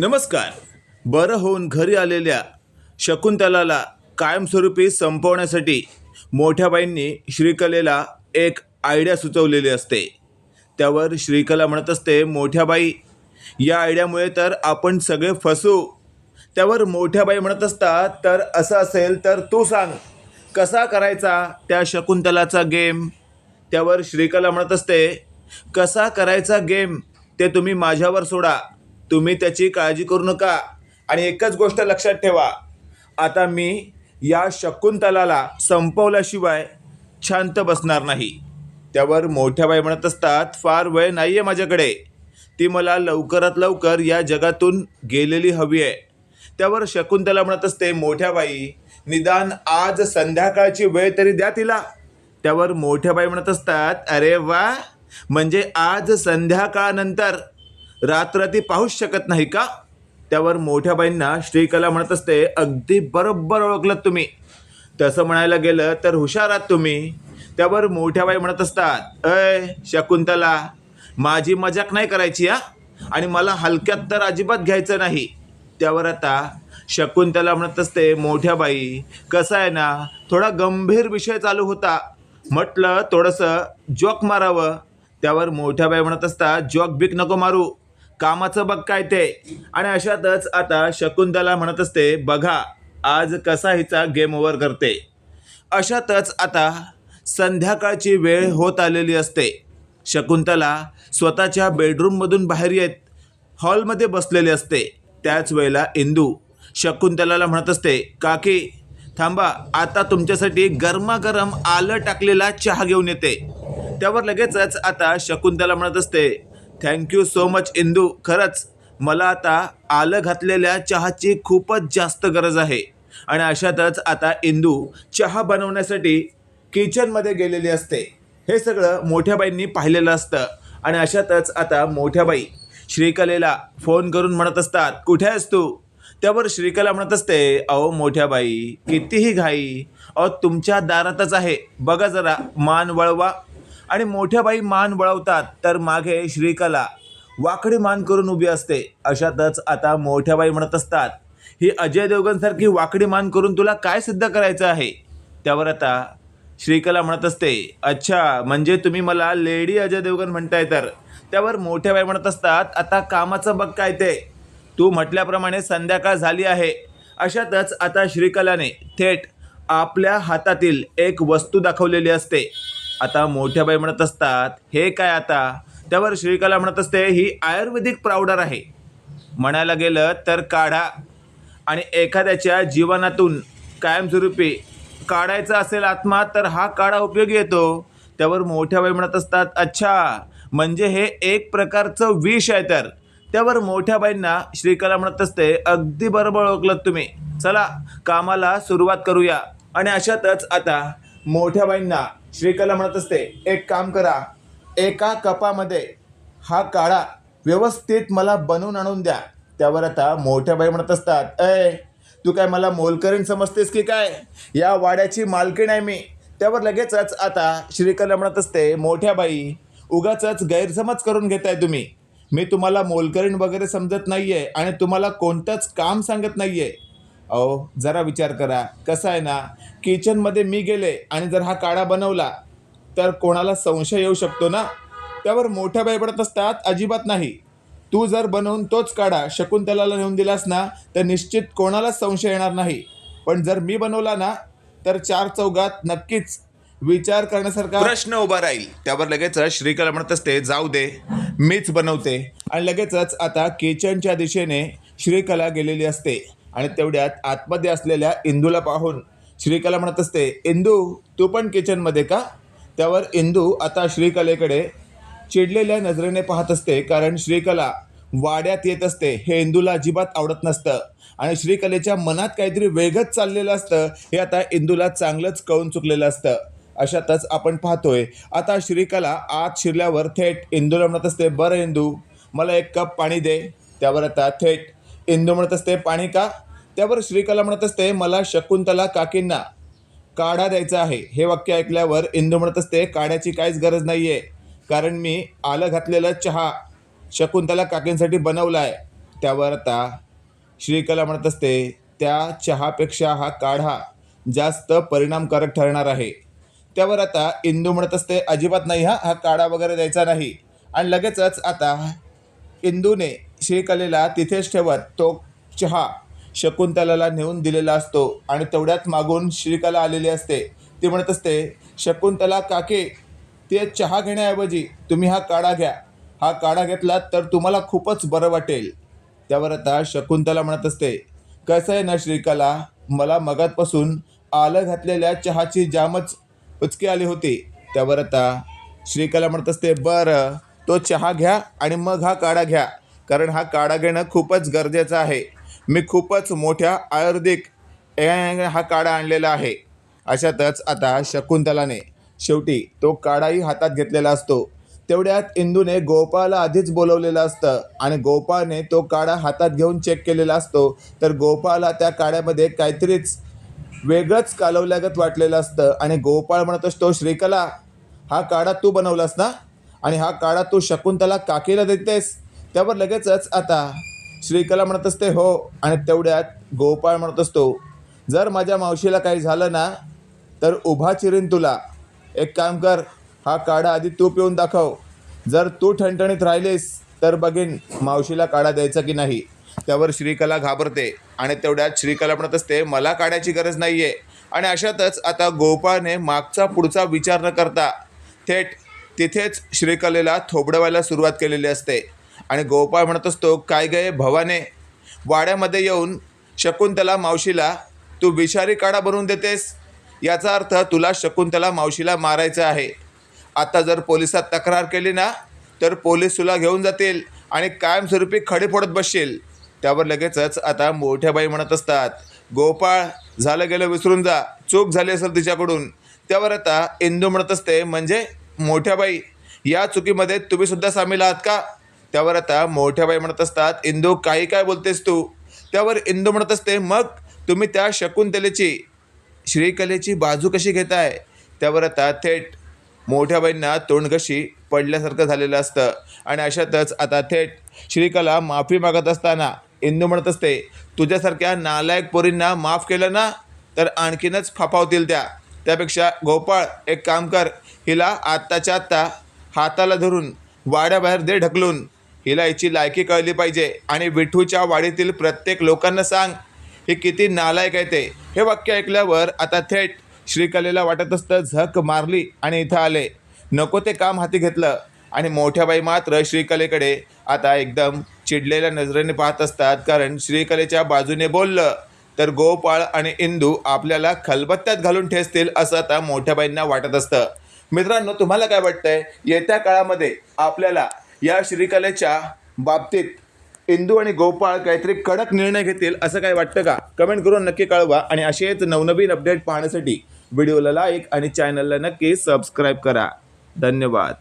नमस्कार. बरं होऊन घरी आलेल्या शकुंतलाला कायमस्वरूपी संपवण्यासाठी मोठ्याबाईंनी श्रीकलेला एक आयडिया सुचवलेली असते. त्यावर श्रीकला म्हणत असते मोठ्याबाई या आयडियामुळे तर आपण सगळे फसू. त्यावर मोठ्याबाई म्हणत असतात तर असं असेल तर तू सांग कसा करायचा त्या शकुंतलाचा गेम? त्यावर श्रीकला म्हणत असते कसा करायचा गेम? ते तुम्ही माझ्यावर सोडा तुम्ही त्याची काळजी करू नका. आणि एकच गोष्ट लक्षात ठेवा. आता मी या शकुंतलाला संपवल्याशिवाय शांत बसणार नाही. त्यावर मोठ्या बाई म्हणत असतात फार वेळ नाही आहे माझ्याकडे. ती मला लवकरात लवकर या जगातून गेलेली हवी आहे. त्यावर शकुंतला म्हणत असते मोठ्या बाई निदान आज संध्याकाळची वेळ तरी द्या तिला. त्यावर मोठ्या बाई म्हणत असतात अरे वा! म्हणजे आज संध्याकाळनंतर रात्र ती पाहूच शकत नाही का? त्यावर मोठ्या बाईंना श्रीकला म्हणत असते अगदी बरोबर ओळखलं तुम्ही. तसं म्हणायला गेलं तर हुशार आहात तुम्ही. त्यावर मोठ्या बाई म्हणत असतात अय शकुंतला माझी मजाक नाही करायची हा? आणि मला हलक्यात तर अजिबात घ्यायचं नाही. त्यावर आता शकुंतला म्हणत असते मोठ्या बाई कसं आहे ना थोडा गंभीर विषय चालू होता. म्हटलं थोडंसं जॉक मारावं. त्यावर मोठ्या बाई म्हणत असतात जॉक बिक नको मारू. कामाचं बघ काय ते. आणि अशातच आता शकुंतला म्हणत असते बघा आज कसा हिचा गेम ओव्हर करते. अशातच आता संध्याकाळची वेळ होत आलेली असते. शकुंतला स्वतःच्या बेडरूममधून बाहेर येत हॉलमध्ये बसलेली असते. त्याच वेळेला इंदू शकुंतलाला म्हणत असते काकी थांबा आता तुमच्यासाठी गरमागरम आलं टाकलेला चहा घेऊन येते. त्यावर लगेचच आता शकुंतला म्हणत असते थँक्यू सो मच इंदू खरंच मला आता आलं घातलेल्या चहाची खूपच जास्त गरज आहे. आणि अशातच आता इंदू चहा बनवण्यासाठी किचनमध्ये गेलेली असते. हे सगळं मोठ्या बाईंनी पाहिलेलं असतं. आणि अशातच आता मोठ्या बाई श्रीकलेला फोन करून म्हणत असतात कुठे आहेस तू? त्यावर श्रीकला म्हणत असते अहो मोठ्या बाई कितीही घाई अहो तुमच्या दारातच आहे. बघा जरा मान वळवा. आणि मोठ्या बाई मान वळवतात तर मागे श्रीकला. वाकडी मान करून उभी असते. अशातच आता मोठ्या बाई म्हणत असतात ही अजय देवगणसारखी वाकडी मान करून तुला काय सिद्ध करायचं आहे? त्यावर आता श्रीकला म्हणत असते अच्छा म्हणजे तुम्ही मला लेडी अजय देवगण म्हणताय तर? त्यावर मोठ्या बाई म्हणत असतात आता कामाचं बघ काय ते. तू म्हटल्याप्रमाणे संध्याकाळ झाली आहे. अशातच आता श्रीकलाने थेट आपल्या हातातील एक वस्तू दाखवलेली असते. आता मोठ्या बाई म्हणत असतात हे काय आता? त्यावर श्रीकला म्हणत असते ही आयुर्वेदिक पावडर आहे. म्हणायला गेलं तर काढा. आणि एखाद्याच्या जीवनातून कायमस्वरूपी काढायचा असेल आत्मा तर हा काढा उपयोगी येतो. त्यावर मोठ्या बाई म्हणत असतात अच्छा म्हणजे हे एक प्रकारचं विष आहे तर. त्यावर मोठ्या बाईंना श्रीकला म्हणत असते अगदी बरोबर ओळखलं तुम्ही. चला कामाला सुरुवात करूया. आणि अशातच आता मोठ्या बाईंना श्रीकला म्हणत असते एक काम करा एका कपामध्ये हा काळा व्यवस्थित मला बनवून आणून द्या. त्यावर आता मोठ्या बाई म्हणत असतात अय तू काय मला मोलकरीण समजतेस की काय? या वाड्याची मालकीण आहे मी. त्यावर लगेचच आता श्रीकला म्हणत असते मोठ्या बाई उगाचच गैरसमज करून घेताय तुम्ही. मी तुम्हाला मोलकरीण वगैरे समजत नाही आहे आणि तुम्हाला कोणतंच काम सांगत नाही आहे अहो जरा विचार करा. कसं आहे ना किचनमध्ये मी गेले आणि जर हा काढा बनवला तर कोणाला संशय येऊ शकतो ना? त्यावर मोठ्या बाई पडत असतात अजिबात नाही. तू जर बनवून तोच काढा शकुंतलाला नेऊन दिलास ना तर निश्चित कोणालाच संशय येणार नाही. पण जर मी बनवला ना तर चार चौघात नक्कीच विचार करण्यासारखा प्रश्न उभा राहील. त्यावर लगेचच श्रीकला म्हणत असते जाऊ दे मीच बनवते. आणि लगेचच आता किचनच्या दिशेने श्रीकला गेलेली असते. आणि तेवढ्यात आतमध्ये असलेल्या इंदूला पाहून श्रीकला म्हणत असते इंदू तू पण किचनमध्ये का? त्यावर इंदू आता श्रीकलेकडे चिडलेल्या नजरेने पाहत असते कारण श्रीकला वाड्यात येत असते. हे इंदूला अजिबात आवडत नसतं आणि श्रीकलेच्या मनात काहीतरी वेगच चाललेलं असतं. हे आता इंदूला चांगलंच कळून चुकलेलं असतं. अशातच आपण पाहतोय आता श्रीकला आत शिरल्यावर थेट इंदूला म्हणत असते बरं इंदू मला एक कप पाणी दे. त्यावर आता थेट इंदू म्हणत असते पाणी का? त्यावर श्रीकला म्हणत असते मला शकुंतला काकींना काढा द्यायचा आहे. हे वाक्य ऐकल्यावर इंदू म्हणत असते काढ्याची काहीच गरज नाही आहे कारण मी आलं घातलेला चहा शकुंतला काकींसाठी बनवला आहे त्यावर आता श्रीकला म्हणत असते त्या चहापेक्षा हा काढा जास्त परिणामकारक ठरणार आहे. त्यावर आता इंदू म्हणत असते अजिबात नाही हा हा काढा वगैरे द्यायचा नाही. आणि लगेचच आता इंदूने श्रीकलेला तिथेच ठेवत तो चहा शकुंतलाला नेऊन दिलेला असतो आणि तेवढ्यात मागून श्रीकला आलेली असते. ती म्हणत असते शकुंतला काके ते चहा घेण्याऐवजी तुम्ही हा काढा घ्या. हा काढा घेतलात तर तुम्हाला खूपच बरं वाटेल. त्यावर आता शकुंतला म्हणत असते कसं आहे ना श्रीकला मला मगातपासून आलं घातलेल्या चहाची जामच उचकी आली होती. त्यावर आता श्रीकला म्हणत असते बरं तो चहा घ्या आणि मग हा काढा घ्या. कारण हा काढा घेणं खूपच गरजेचं आहे. मी खूपच मोठ्या आयुर्वेदिक ए- हा काढा आणलेला आहे. अशातच आता शकुंतलाने शेवटी तो काढाही हातात घेतलेला असतो. तेवढ्यात इंदूने गोपाळला आधीच बोलवलेलं असतं आणि गोपाळने तो काढा हातात घेऊन चेक केलेला असतो. तर गोपाळला त्या काढ्यामध्ये काहीतरीच वेगळंच कालवल्यागत वाटलेलं असतं आणि गोपाळ म्हणत असतो श्रीकला हा काढा तू बनवलास ना? आणि हा काढा तू शकुंतला काकीला देतेस? त्यावर लगेचच आता श्रीकला म्हणत असते हो. आणि तेवढ्यात गोपाळ म्हणत असतो जर माझ्या मावशीला काही झालं ना तर उभा चिरीन तुला. एक काम कर हा काढा आधी तू पिऊन दाखव. जर तू ठणठणीत राहिलीस तर बघीन मावशीला काढा द्यायचा की नाही. त्यावर श्रीकला घाबरते आणि तेवढ्यात श्रीकला म्हणत असते मला काढायची गरज नाही आहे आणि अशातच आता गोपाळने मागचा पुढचा विचार न करता थेट तिथेच श्रीकलेला थोबडवायला सुरुवात केलेली असते. आणि गोपाळ म्हणत असतो काय गय भवाने? वाड्यामध्ये येऊन शकुंतला मावशीला तू विषारी काढा बनवून देतेस? याचा अर्थ तुला शकुंतला मावशीला मारायचं आहे. आता जर पोलिसात तक्रार केली ना तर पोलीस तुला घेऊन जातील आणि कायमस्वरूपी खडे फोडत बसशील. त्यावर लगेचच आता मोठ्या बाई म्हणत असतात गोपाळ झालं गेलं विसरून जा. चूक झाली असेल तिच्याकडून. त्यावर आता इंदू म्हणत असते म्हणजे मोठ्या बाई या चुकीमध्ये तुम्ही सुद्धा सामील आहात का? त्यावर आता मोठ्या बाई म्हणत असतात इंदू काही काय बोलतेस तू? त्यावर इंदू म्हणत असते मग तुम्ही त्या शकुंतलेची श्रीकलेची बाजू कशी घेताय? त्यावर आता थेट मोठ्या बाईंना तोंडघशी पडल्यासारखं झालेलं असतं. आणि अशातच आता थेट श्रीकला माफी मागत असताना इंदू म्हणत असते तुझ्यासारख्या नालायक पोरींना माफ केलं ना तर आणखीनच फाफावतील त्या. त्यापेक्षा गोपाळ एक काम कर हिला आत्ताच्या आत्ता हाताला धरून वाड्याबाहेर दे ढकलून. हिला हिची लायकी कळली पाहिजे. आणि विठूच्या वाडीतील प्रत्येक लोकांना सांग हे किती नालायक आहे ते. हे वाक्य ऐकल्यावर आता थेट श्रीकलेला वाटत असतं झक मारली आणि इथं आले. नको ते काम हाती घेतलं. आणि मोठ्या बाई मात्र श्रीकलेकडे आता एकदम चिडलेल्या नजरेने पाहत असतात कारण श्रीकलेच्या बाजूने बोललं तर गोपाळ आणि इंदू आपल्याला खलबत्त्यात घालून ठेचतील असं आता मोठ्या बाईंना वाटत असतं. मित्रांनो तुम्हाला काय वाटतंय? येत्या काळामध्ये आपल्याला या श्रीकलेच्या बाबतीत इंदू आणि गोपाळ काहीतरी कडक निर्णय घेतील असं काय वाटतं का? कमेंट करून नक्की कळवा आणि असेच नवनवीन अपडेट पाहण्यासाठी व्हिडिओला लाईक आणि चॅनलला नक्की सबस्क्राईब करा. धन्यवाद.